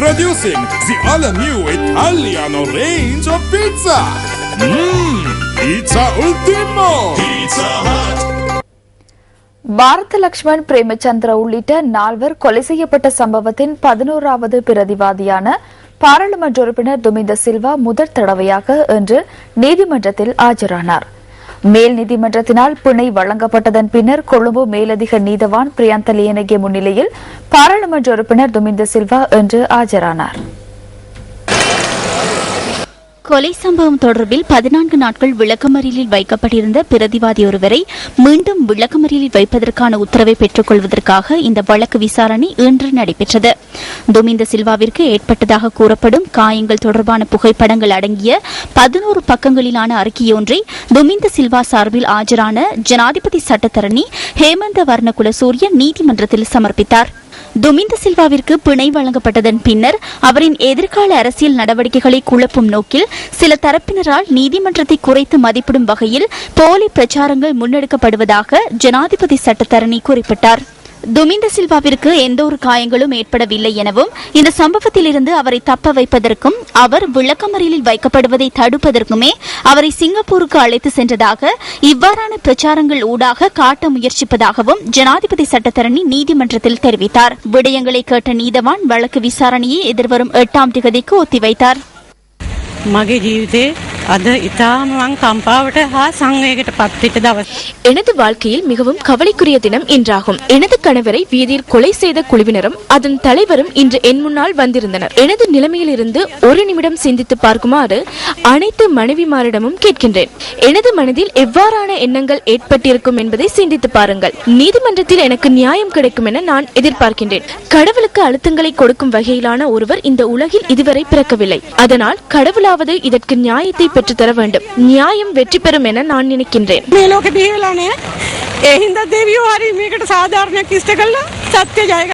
Introducing the all-new Italiano range of pizza. Mmm, pizza ultimo. Pizza Hut. பாரத லக்ஷ்மண் பிரேமச்சந்திர உள்ளிட்ட நால்வர் கொலை செய்யப்பட்ட சம்பவத்தின் பதினோராவது பிரதிவாதியான பாராளுமன்ற உறுப்பினர் துமிந்த சில்வா முதற் தடவையாக இன்று நீதிமன்றத்தில் ஆஜரானார் மேல் நீதிமன்றத்தினால் பிணை வழங்கப்பட்டதன் பின்னர் கொழும்பு மேலதிக நீதவான் பிரியாந்தலியனகே முன்னிலையில் பாராளுமன்ற உறுப்பினர் துமிந்த சில்வா இன்று ஆஜரானார். கொலை சம்பவம் தொடர்பில் பதினான்கு நாட்கள் விளக்கமறியலில் வைக்கப்பட்டிருந்த பிரதிவாதி ஒருவரை மீண்டும் விளக்கமறியலில் வைப்பதற்கான உத்தரவை பெற்றுக் கொள்வதற்காக இந்த வழக்கு விசாரணை இன்று நடைபெற்றது. துமிந்த சில்வாவிற்கு ஏற்பட்டதாக கூறப்படும் காயங்கள் தொடர்பான புகைப்படங்கள் அடங்கிய பதினோரு பக்கங்களிலான அறிக்கையொன்றை துமிந்த சில்வா சார்பில் ஆஜரான ஜனாதிபதி சட்டத்தரணி ஹேமந்த வர்ணகுலசூரிய நீதிமன்றத்தில் சமர்ப்பித்தார். துமிந்த சில்வாவிற்கு பிணை வழங்கப்பட்டதன் பின்னர் அவரின் எதிர்கால அரசியல் நடவடிக்கைகளை குழப்பும் நோக்கில் சில தரப்பினரால் நீதிமன்றத்தை குறைத்து மதிப்பிடும் வகையில் போலி பிரச்சாரங்கள் முன்னெடுக்கப்படுவதாக ஜனாதிபதி சட்டத்தரணி குறிப்பிட்டார். டொமிந்த சில்வாவிற்கு எந்த ஒரு காயங்களும் ஏற்படவில்லை எனவும் இந்த சம்பவத்திலிருந்து அவரை தப்ப வைப்பதற்கும் அவர் விளக்கமறியலில் வைக்கப்படுவதை தடுப்பதற்குமே அவரை சிங்கப்பூருக்கு அழைத்து சென்றதாக இவ்வாறான பிரச்சாரங்கள் ஊடாக காட்ட முயற்சிப்பதாகவும் ஜனாதிபதி சட்டத்தரணி நீதிமன்றத்தில் தெரிவித்தார். விடயங்களை கேட்ட நீதவான் வழக்கு விசாரணையை எதிர்வரும் எட்டாம் திகதிக்கு ஒத்திவைத்தார். மகே අද ඉතාම මං කම්පාවට හා සංවේගයට පත්විට දවස්. எனது வாழ்க்கையில் மிகவும் கவலைக்குரிய தினம் இன்றாகும் எனது கணவரை வீதியில் கொலை செய்த குழுவினரும் அதன் தலைவரும் இன்று என் முன்னால் வந்திருந்தனர் எனது நிலைமையிலிருந்து ஒரு நிமிடம் சிந்தித்து பார்க்குமாறு அனைத்து மனைவிமாரிடமும் கேட்கின்றேன் எனது மனதில் எவ்வாறான எண்ணங்கள் ஏற்பட்டிருக்கும் என்பதை சிந்தித்து பாருங்கள் நீதிமன்றத்தில் எனக்கு நியாயம் கிடைக்கும் என நான் எதிர்பார்க்கின்றேன் கடவுளுக்கு அழுத்தங்களை கொடுக்கும் வகையிலான ஒருவர் இந்த உலகில் இதுவரை பிறக்கவில்லை அதனால் கடவுளாவது இதற்கு நியாயத்தை பெற்றுத்தர வேண்டும் நியாயம் வெற்றி பெறும் என நான் நினைக்கின்றேன். हिंदा देवी हमारी साधारण किस्त सत्य जाएगा